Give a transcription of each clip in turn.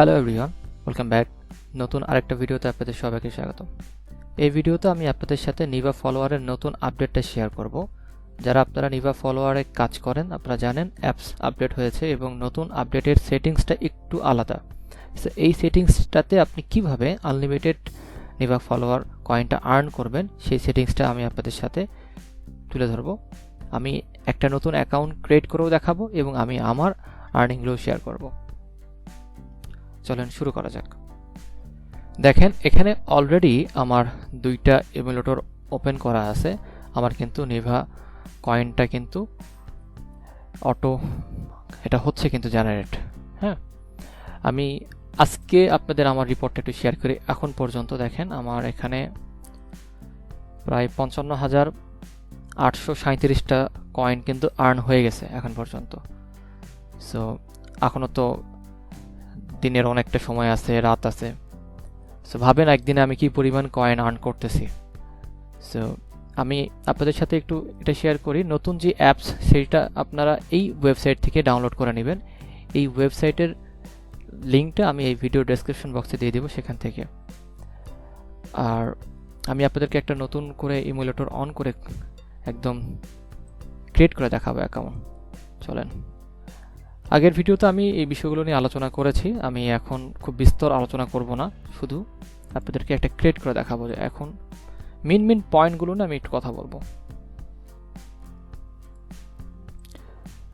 Hello everyone welcome back নতুন আরেকটা ভিডিওতে আপনাদের সবাইকে স্বাগত। এই ভিডিওতে আমি আপনাদের সাথে নিভা ফলোয়ারের নতুন আপডেটটা শেয়ার করব। যারা আপনারা নিভা ফলোয়ারে কাজ করেন, আপনারা জানেন অ্যাপস আপডেট হয়েছে এবং নতুন আপডেটের সেটিংসটা একটু আলাদা। এই সেটিংসটাতে আপনি কীভাবে আনলিমিটেড নিভা ফলোয়ার কয়েনটা আর্ন করবেন, সেই সেটিংসটা আমি আপনাদের সাথে তুলে ধরবো। আমি একটা নতুন অ্যাকাউন্ট ক্রিয়েট করেও দেখাবো এবং আমি আমার আর্নিংগুলো শেয়ার করব। চলেন শুরু করা যাক। দেখেন, এখানে অলরেডি আমার দুইটা এমুলেটর ওপেন করা আছে। আমার কিন্তু নিভা কয়েনটা কিন্তু অটো এটা হচ্ছে কিন্তু জেনারেট হ্যাঁ? আমি আজকে আপনাদের আমার রিপোর্টটা একটু শেয়ার করি। এখন পর্যন্ত দেখেন, আমার এখানে প্রায় পঞ্চান্ন হাজার আটশো সাঁত্রিশটা কয়েন কিন্তু আর্ন হয়ে গেছে এখন পর্যন্ত। সো এখনও তো দিনের অনেকটা সময় আছে, রাত আছে। সো ভাবেন একদিনে আমি কি পরিমাণ কয়েন আর্ন করতেছি। সো আমি আপনাদের সাথে একটু এটা শেয়ার করি। নতুন যে অ্যাপস সেইটা আপনারা এই ওয়েবসাইট থেকে ডাউনলোড করে নেবেন। এই ওয়েবসাইটের লিঙ্কটা আমি এই ভিডিও ডেসক্রিপশন বক্সে দিয়ে দেবো সেখান থেকে। আর আমি আপনাদেরকে একটা নতুন করে ইমুলেটর অন করে একদম ক্রিয়েট করে দেখাবো অ্যাকাউন্ট চলেন। আগের ভিডিওতে আমি এই বিষয়গুলো নিয়ে আলোচনা করেছি। আমি এখন খুব বিস্তর আলোচনা করব না, শুধু আপনাদেরকে একটা ক্রিয়েট করে দেখাবো যে এখন মেন মেন পয়েন্টগুলো নিয়ে আমি একটু কথা বলব।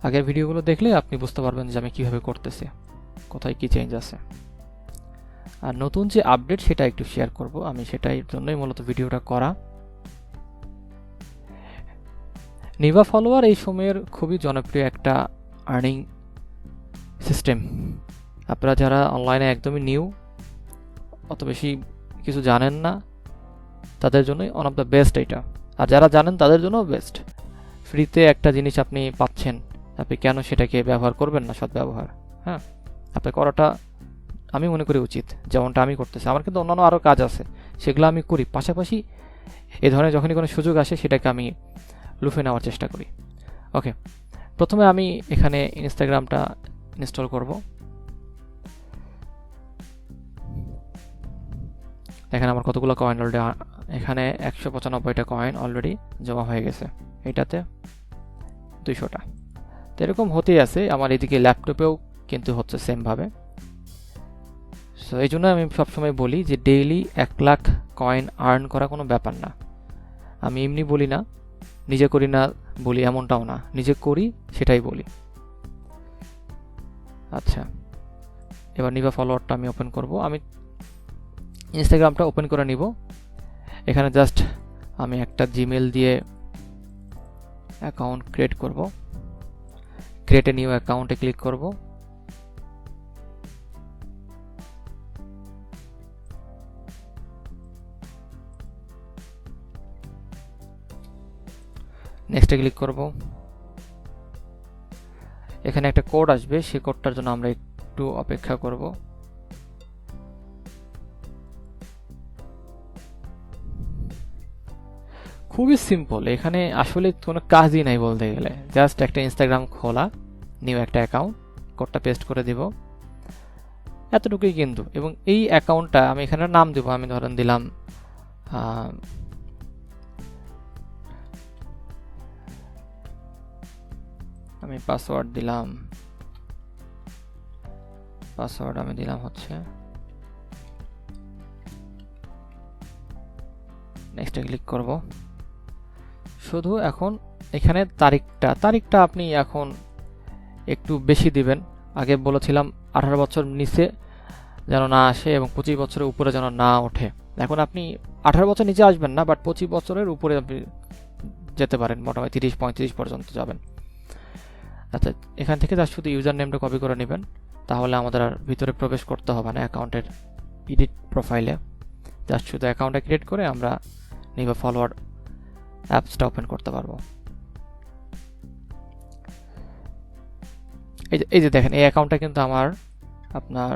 আগের ভিডিওগুলো দেখলে আপনি বুঝতে পারবেন যে আমি কীভাবে করতেছি, কোথায় কি চেঞ্জ আছে। আর নতুন যে আপডেট সেটা একটু শেয়ার করব, আমি সেটাই জন্যই মূলত ভিডিওটা করা। নিভা ফলোয়ার এই সময়ের খুবই জনপ্রিয় একটা আর্নিং সিস্টেম। আপনারা যারা অনলাইনে একদমই নিউ, অত বেশি কিছু জানেন না, তাদের জন্যই ওয়ান অফ দ্য বেস্ট এটা। আর যারা জানেন, তাদের জন্য বেস্ট ফ্রিতে একটা জিনিস আপনি পাচ্ছেন। আপনি কেন সেটাকে ব্যবহার করবেন না সৎ ব্যবহার হ্যাঁ? আপনি করাটা আমি মনে করি উচিত, যেমনটা আমি করতেছি। আমার কিন্তু অন্যান্য আরও কাজ আছে, সেগুলো আমি করি। পাশাপাশি এ ধরনের যখনই কোনো সুযোগ আসে, সেটাকে আমি লুফে নেওয়ার চেষ্টা করি। ওকে প্রথমে আমি এখানে ইনস্টাগ্রামটা ইনস্টল করব। এখানে আমার কতগুলো কয়েন অলরেডি এখানে একশো পঁচানব্বইটা কয়েন অলরেডি জমা হয়ে গেছে। এটাতে দুইশোটা। তো এরকম হতেই আছে, আমার এদিকে ল্যাপটপেও কিন্তু হচ্ছে সেমভাবে সো এই জন্য আমি সবসময় বলি যে ডেইলি এক লাখ কয়েন আর্ন করা কোনো ব্যাপার না। আমি এমনি বলি না, নিজে করি না বলি এমনটাও না। নিজে করি, সেটাই বলি। আচ্ছা। এবার নিভা ফলোয়ারটা আমি ওপেন করব। আমি ইনস্টাগ্রামটা ওপেন করে নিব। এখানে জাস্ট আমি একটা জিমেল দিয়ে অ্যাকাউন্ট ক্রিয়েট করব। ক্রিয়েট এ নিউ অ্যাকাউন্টে ক্লিক করব। নেক্সটে ক্লিক করব। এখানে একটা কোড আসবে, সেই কোডটার জন্য আমরা একটু অপেক্ষা করব। খুবই সিম্পল এখানে আসলে কোনো কাজই নাই বলতে গেলে। জাস্ট একটা ইনস্টাগ্রাম খোলা নিউ একটা অ্যাকাউন্ট কোডটা পেস্ট করে দিব। এতটুকুই কিন্তু, এবং এই অ্যাকাউন্টটা আমি এখানে নাম দেবো, আমি ধরেন দিলাম আমি পাসওয়ার্ড দিলাম। পাসওয়ার্ড আমি দিলাম হচ্ছে নেক্সটে ক্লিক করব। শুধু এখন এখানে তারিখটা তারিখটা আপনি এখন একটু বেশি দিবেন। আগে বলেছিলাম আঠারো বছর নিচে যেন না আসে এবং পঁচিশ বছরের উপরে যেন না ওঠে। এখন আপনি আঠারো বছর নিচে আসবেন না বাট পঁচিশ বছরের উপরে আপনি যেতে পারেন, মোটামুটি তিরিশ, পঁয়ত্রিশ পর্যন্ত যাবেন। আচ্ছা এখান থেকে জাস্ট শুধু ইউজার নেমটা কপি করে নেবেন। তাহলে আমাদের আর ভিতরে প্রবেশ করতে হবে না অ্যাকাউন্টের এডিট প্রোফাইলে জাস্ট শুধু অ্যাকাউন্টটা ক্রিয়েট করে আমরা নিবা ফলোয়ার অ্যাপসটা ওপেন করতে পারব। এই যে এই যে দেখেন, এই অ্যাকাউন্টটা কিন্তু আমার, আপনার,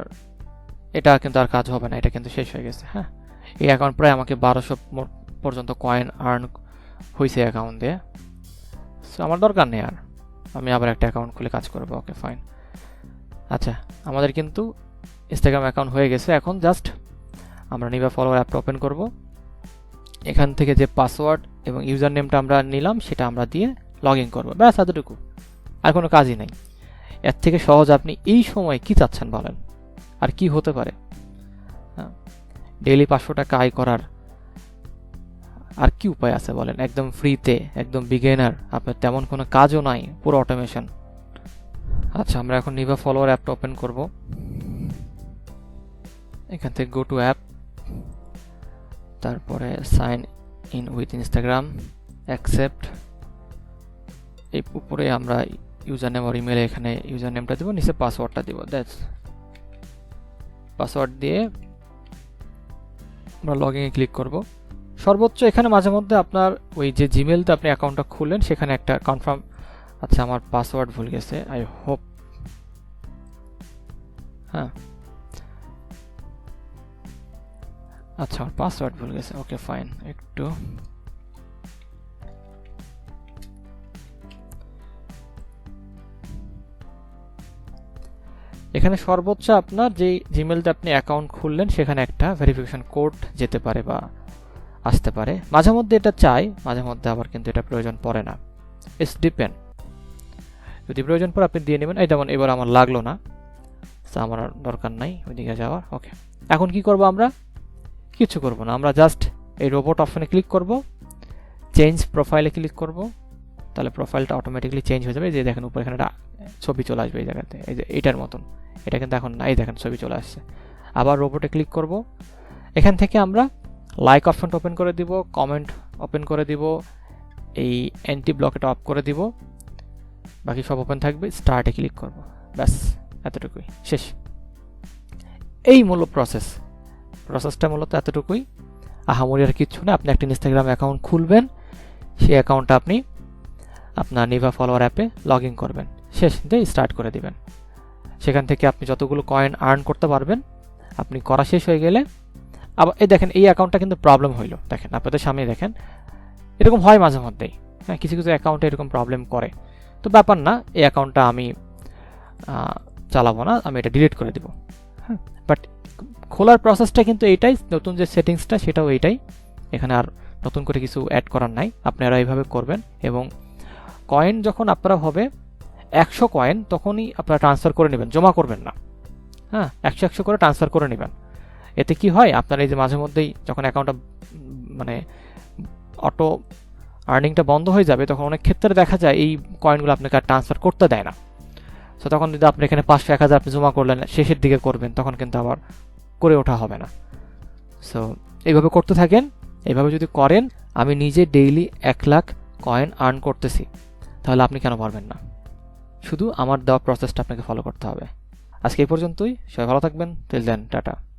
এটা কিন্তু আর কাজ হবে না, এটা কিন্তু শেষ হয়ে গেছে হ্যাঁ? এই অ্যাকাউন্ট প্রায় আমাকে বারোশো পর্যন্ত কয়েন আর্ন হয়েছে অ্যাকাউন্ট। দিয়ে সো আমার দরকার নেই আর। আমি আবার একটা অ্যাকাউন্ট খুলে কাজ করব ওকে ফাইন আচ্ছা আমাদের কিন্তু ইনস্টাগ্রাম অ্যাকাউন্ট হয়ে গেছে এখন জাস্ট আমরা নিবা ফলোয়ার অ্যাপটা ওপেন করব। এখান থেকে যে পাসওয়ার্ড এবং ইউজার নেমটা আমরা নিলাম, সেটা আমরা দিয়ে লগ ইন করব। ব্যাস, এতটুকু। আর কোনো কাজই নেই। এর থেকে সহজ আপনি এই সময় কি চাচ্ছেন বলেন? আর কি হতে পারে? হ্যাঁ। ডেইলি পাঁচশো টাকা আয় করার আর কি উপায় আছে বলেন? একদম ফ্রিতে একদম বিগেনার আপনার তেমন কোনো কাজও নাই, পুরো অটোমেশন আচ্ছা আমরা এখন নিভা ফলোয়ার অ্যাপটা ওপেন করব। এখান থেকে গো টু অ্যাপ তারপরে sign in with Instagram accept এই উপরে আমরা ইউজার নেম আর ইমেলে এখানে ইউজার নেমটা দেবো, নিচে পাসওয়ার্ডটা দিব দ্যাটস পাসওয়ার্ড দিয়ে আমরা লগ ইনে ক্লিক করব। সর্বোচ্চ এখানে মাঝে মধ্যে আপনার ওই যে জিমেলতে আপনি অ্যাকাউন্টটা খুললেন, সেখানে একটা কনফার্ম আচ্ছা আমার পাসওয়ার্ড ভুল গেছে আই হোপ হ্যাঁ। আচ্ছা আমার পাসওয়ার্ড ভুল গেছে ওকে ফাইন একটু। এখানে সর্বোচ্চ আপনার যে জিমেলতে আপনি অ্যাকাউন্ট খুললেন, সেখানে একটা ভেরিফিকেশন কোড যেতে পারে বা আসতে পারে। মাঝে মধ্যে এটা চাই মাঝে মধ্যে আবার কিন্তু এটা প্রয়োজন পড়ে না। ইটস ডিপেন্ড যদি প্রয়োজন পড়ে আপনি দিয়ে নেবেন, এই যেমন এবার আমার লাগল না। আমার দরকার নাই, ওইদিকে যাওয়ার। ওকে এখন কি করব আমরা? কিছু করব না। আমরা জাস্ট এই রোবট অপশনে ক্লিক করব। চেঞ্জ প্রোফাইলে ক্লিক করব। তাহলে প্রোফাইলটা অটোমেটিকলি চেঞ্জ হয়ে যাবে। যে দেখেন উপরে এখানে একটা ছবি চলে আসবে এই জায়গাতে। এই যে এটার মতন। এটা কিন্তু এখন নাই, দেখেন ছবি চলে আসছে। আবার রোবটে ক্লিক করব। এখান থেকে আমরা লাইক অপশনটা ওপেন করে দিব কমেন্ট ওপেন করে দিব এই অ্যান্টি ব্লকেটা অফ করে দিব বাকি সব ওপেন থাকবে স্টার্টে ক্লিক করব ব্যাস এতটুকুই শেষ এই মূল প্রসেস প্রসেসটা মূলত এতটুকুই আহামরি আর কিচ্ছু না আপনি একটা ইনস্টাগ্রাম অ্যাকাউন্ট খুলবেন সেই অ্যাকাউন্টটা আপনি আপনার নিভা ফলোয়ার অ্যাপে লগ ইন করবেন শেষ দিয়ে স্টার্ট করে দিবেন সেখান থেকে আপনি যতগুলো কয়েন আর্ন করতে পারবেন আপনি করা শেষ হয়ে গেলে আবার, এই দেখেন, এই অ্যাকাউন্টটা কিন্তু প্রবলেম হইল। দেখেন, আপনাদের সামনে দেখেন। এরকম হয় মাঝে মধ্যেই। হ্যাঁ কিছু কিছু অ্যাকাউন্টে এরকম প্রবলেম করে। তো ব্যাপার না, এই অ্যাকাউন্টটা আমি চালাবো না, আমি এটা ডিলিট করে দিব। হ্যাঁ বাট খোলার প্রসেসটা কিন্তু এইটাই, নতুন যে সেটিংসটা সেটাও এইটাই। এখানে আর নতুন করে কিছু অ্যাড করার নাই। আপনারা এইভাবে করবেন এবং কয়েন যখন আপনারা হবে, একশো কয়েন তখনই আপনারা ট্রান্সফার করে নেবেন। জমা করবেন না। হ্যাঁ একশো একশো করে ট্রান্সফার করে নেবেন। এতে কি হয়? আপনার এই যে মাঝে মধ্যেই যখন অ্যাকাউন্টটা মানে অটো আর্নিংটা বন্ধ হয়ে যাবে, তখন অনেক ক্ষেত্রে দেখা যায় এই কয়েনগুলো আপনাকে আর ট্রান্সফার করতে দেয় না। সো তখন যদি আপনি এখানে পাঁচশো এক হাজার আপনি জমা করলেন, শেষের দিকে করবেন, তখন কিন্তু আবার করে ওঠা হবে না। সো এইভাবে করতে থাকেন, এইভাবে যদি করেন, আমি নিজে ডেইলি এক লাখ কয়েন আর্ন করতেছি, তাহলে আপনি কেন পারবেন না? শুধু আমার দেওয়া প্রসেসটা আপনাকে ফলো করতে হবে। আজকে এই পর্যন্তই, সবাই ভালো থাকবেন টিল দেন টাটা।